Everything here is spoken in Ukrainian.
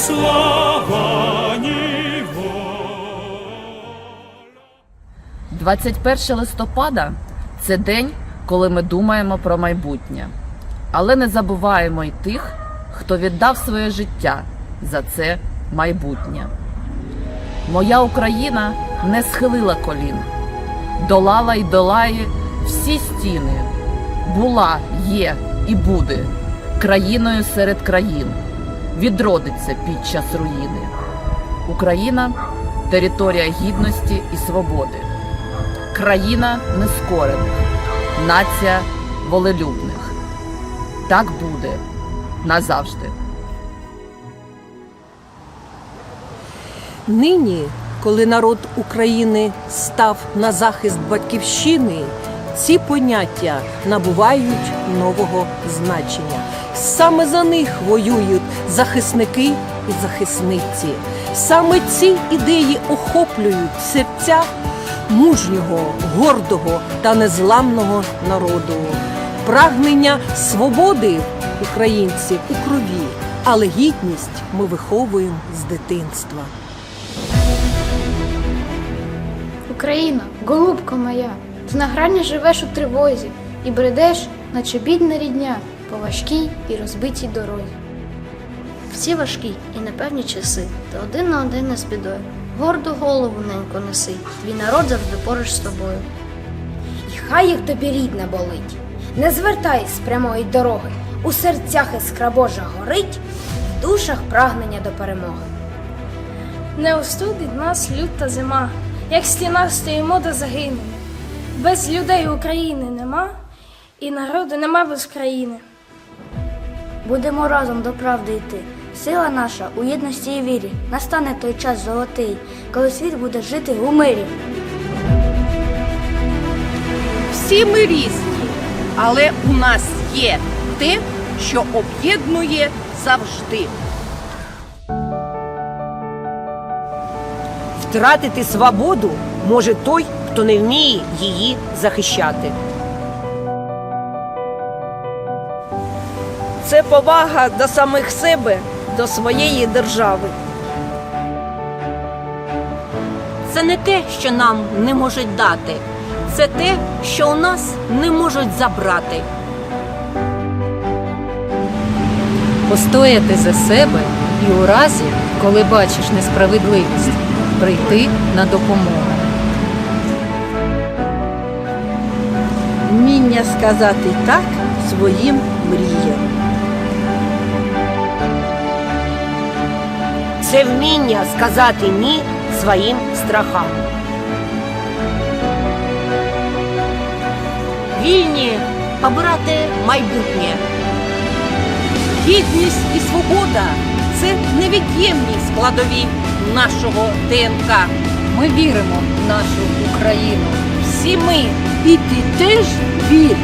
слава, ні воля. 21 листопада це день, коли ми думаємо про майбутнє. Але не забуваємо й тих, хто віддав своє життя за це майбутнє. Моя Україна не схилила колін, долала й долає всі стіни, була, є і буде країною серед країн, відродиться під час руїни. Україна територія гідності і свободи країна нескорених, нація волелюбних. Так буде назавжди. Нині, коли народ України став на захист батьківщини, ці поняття набувають нового значення. Саме за них воюють захисники і захисниці. Саме ці ідеї охоплюють серця мужнього, гордого та незламного народу. Прагнення свободи українців у крові, але гідність ми виховуємо з дитинства. Україна, голубко моя, ти на грані живеш у тривозі і бредеш, наче бідна рідня, по важкій і розбитій дорозі. Всі важкі і непевні часи, ти один на один не з бідою. Горду голову ненько неси, твій народ завжди поруч з тобою. І хай їх тобі рідна болить. Не звертай з прямої дороги. У серцях іскра Божа горить, в душах прагнення до перемоги. Не остудить нас люта зима, як стіна стоїмо до загинення. Без людей України нема, і народу нема без країни. Будемо разом до правди йти. Сила наша у єдності і вірі. Настане той час золотий, коли світ буде жити у мирі. Всі ми різні, але у нас є те, що об'єднує завжди. Втратити свободу може той, хто не вміє її захищати. Це повага до самих себе, до своєї держави. Це не те, що нам не можуть дати, це те, що у нас не можуть забрати. постояти за себе і у разі, коли бачиш несправедливість, прийти на допомогу. Вміння сказати так своїм мріям. Це вміння сказати ні своїм страхам. Вільні обрати майбутнє. Гідність і свобода це невід'ємні складові нашого ДНК. Ми віримо в нашу Україну. Всі ми І ти теж вір